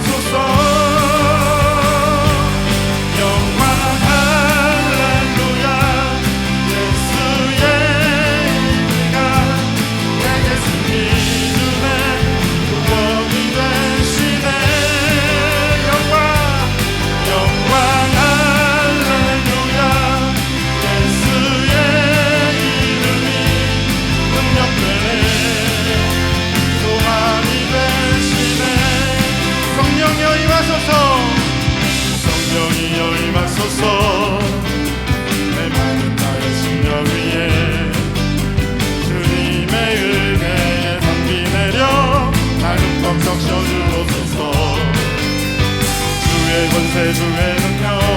passo só. says forever come.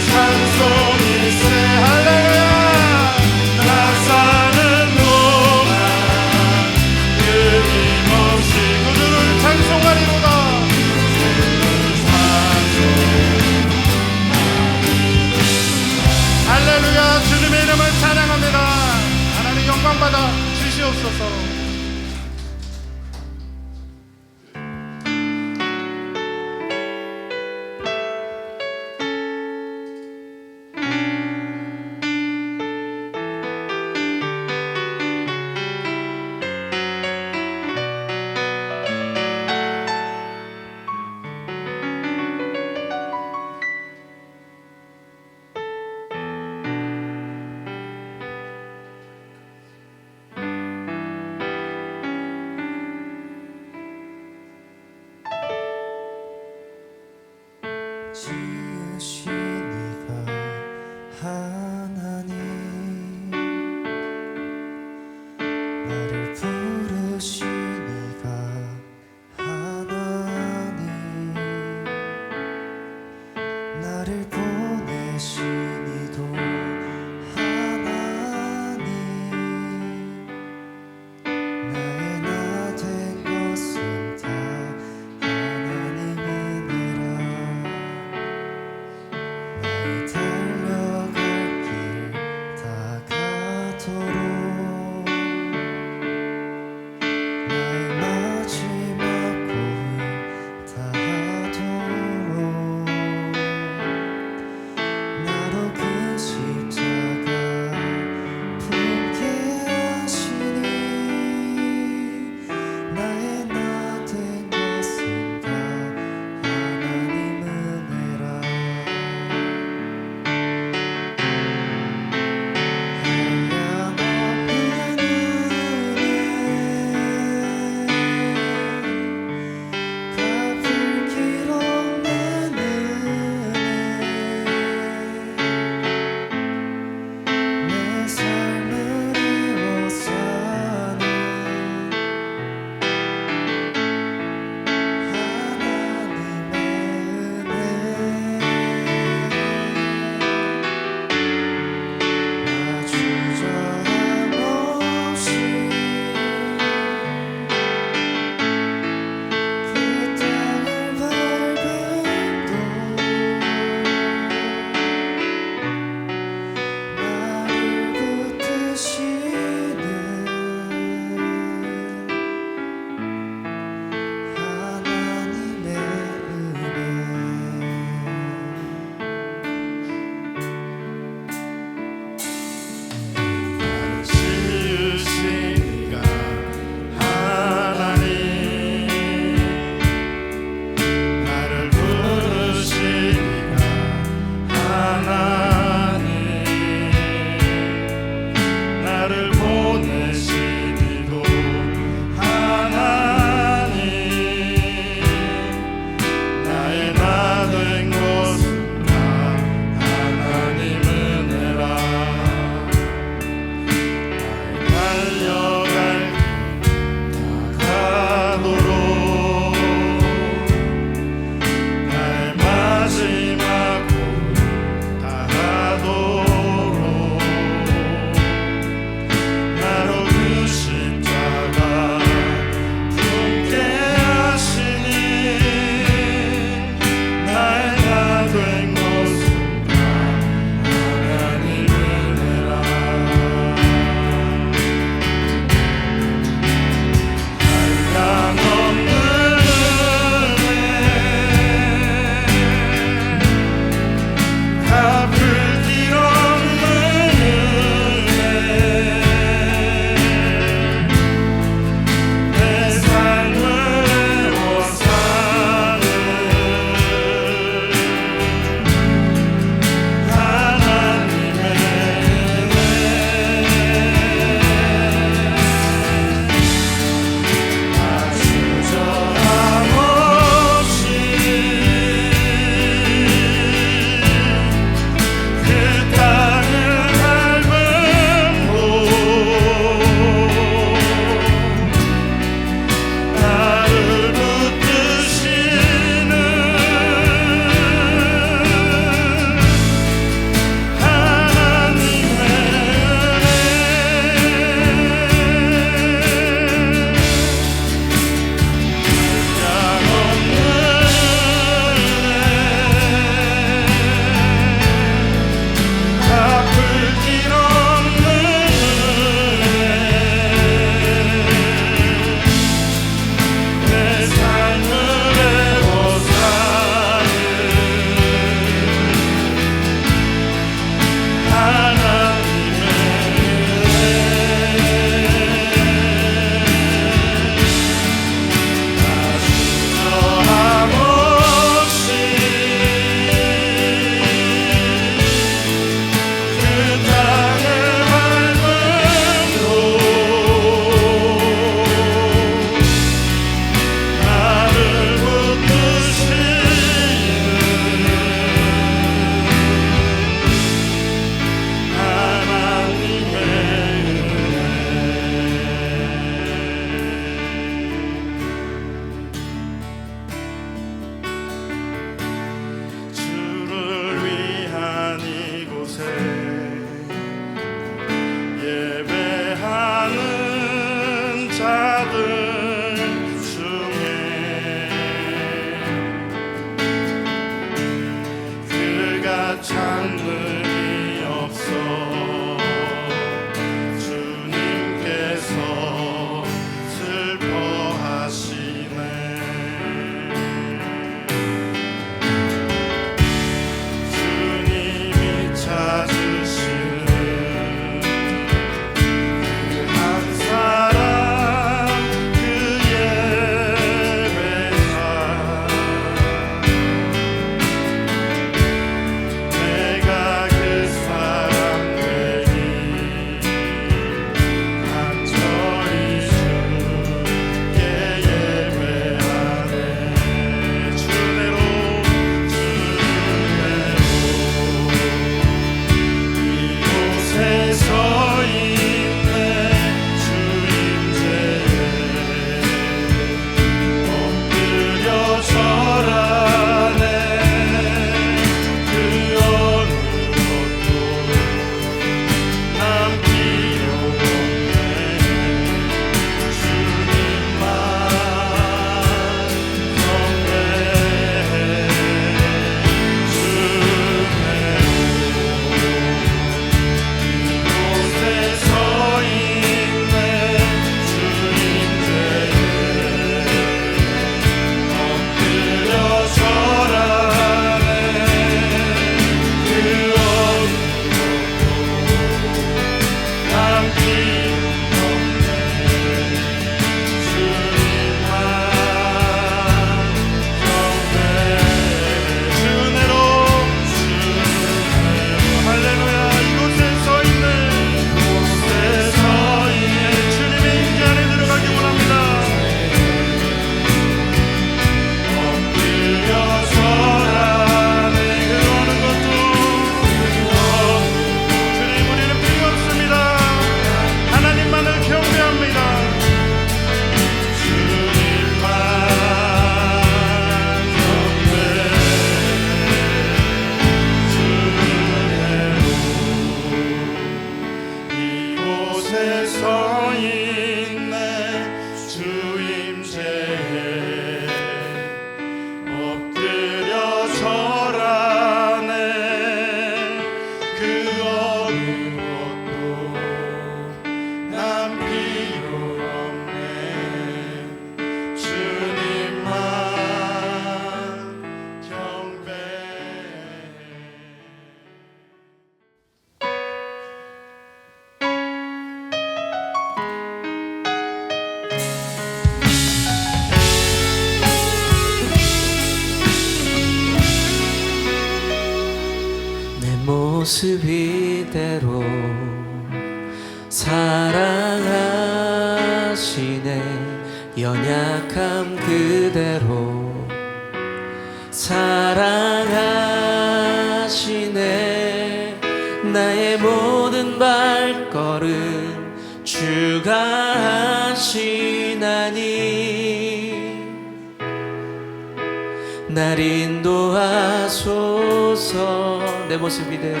내 모습 이대로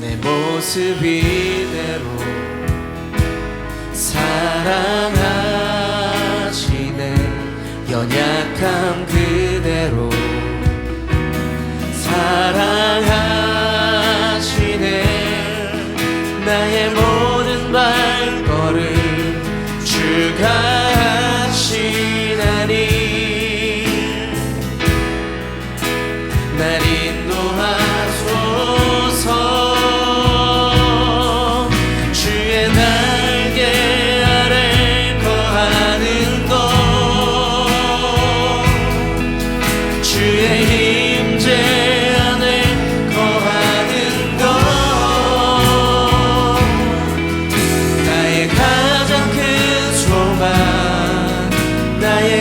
내 모습 이대로 사랑하시네. 연약함 그대로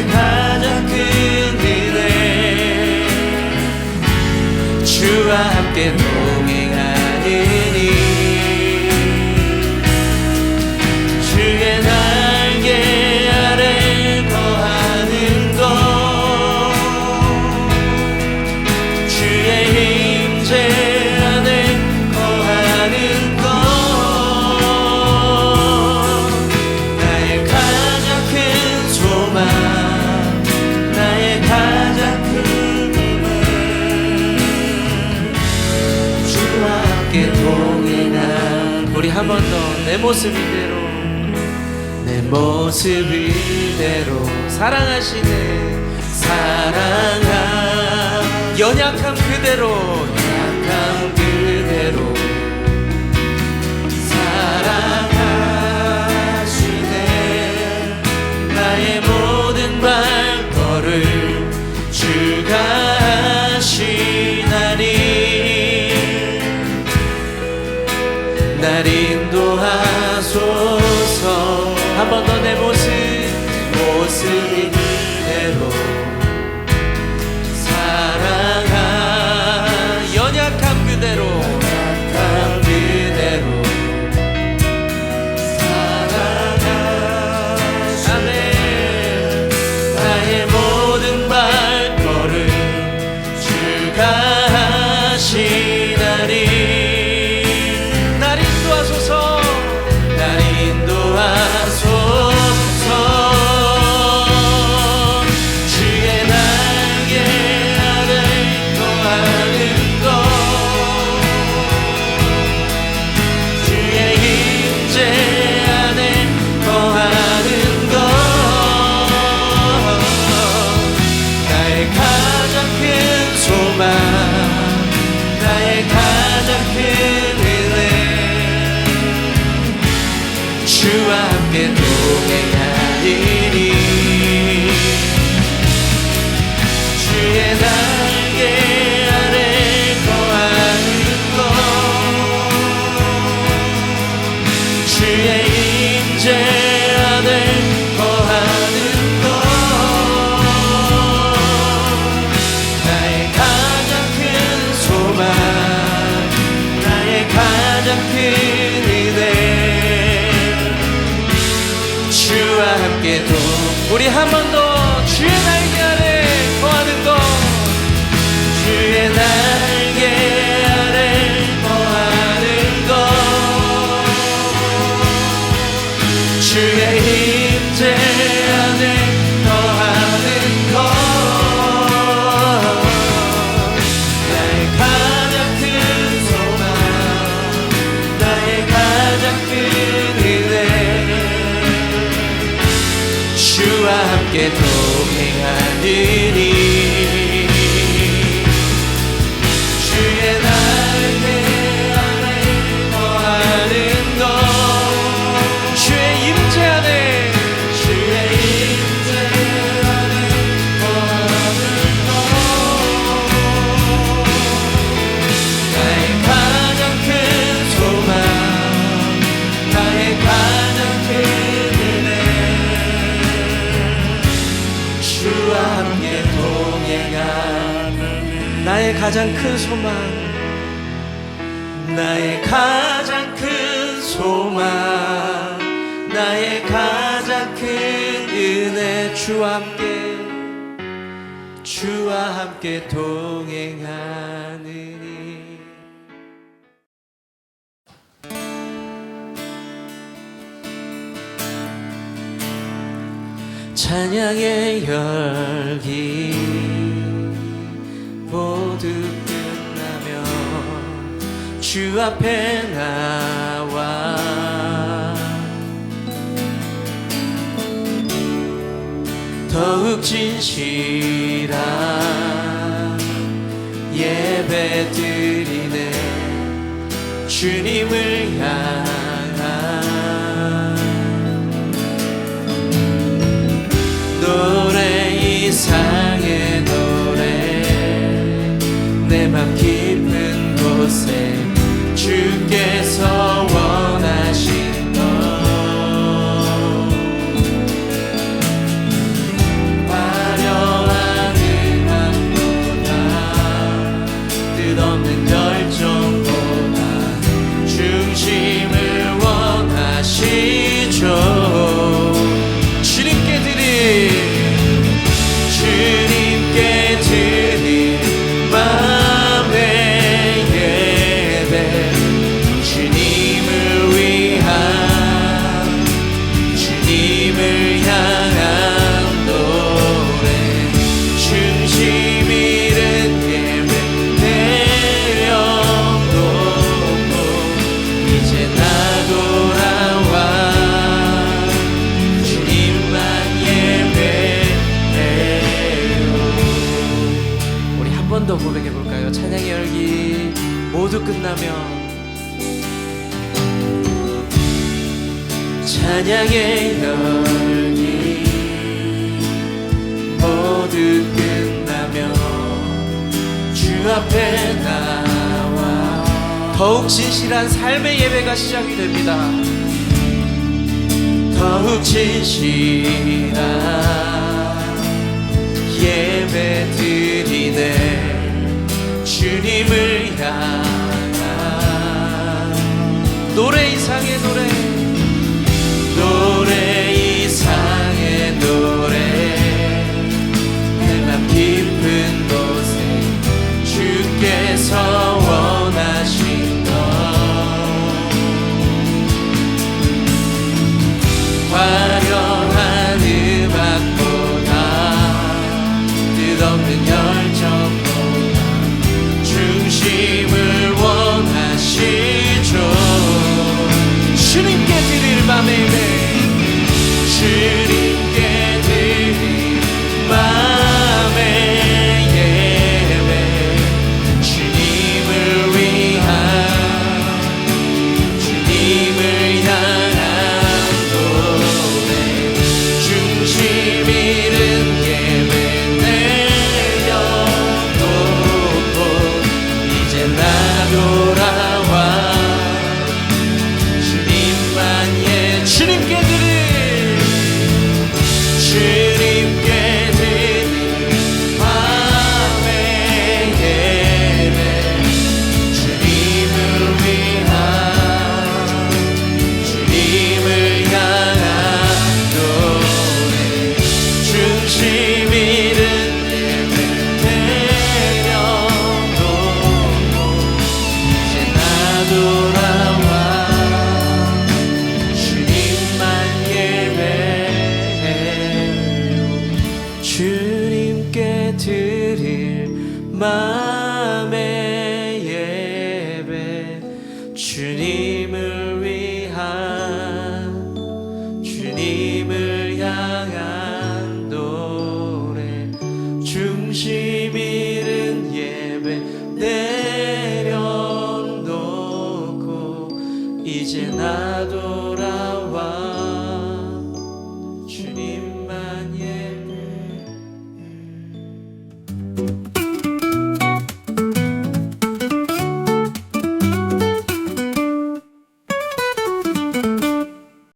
가장 큰 은혜 주와 함께 동행하리 모습 이대로. 내 모습 이대로. 사랑하시네. 사랑한 연약함 그대로. 우리 한 번 더 주의 날개 함께 동행하느니. 가장 큰 소망. 나의 가장 큰 소망. 나의 가장 큰 은혜 주와 함께 주와 함께 동행하느니. 찬양의 열기 주 앞에 나와. 더욱 진실한 예배 드리네. 주님을 향해. 예배가 시작됩니다. 더욱 진실한 예배 드리네 주님을 향한 노래 이상의 노래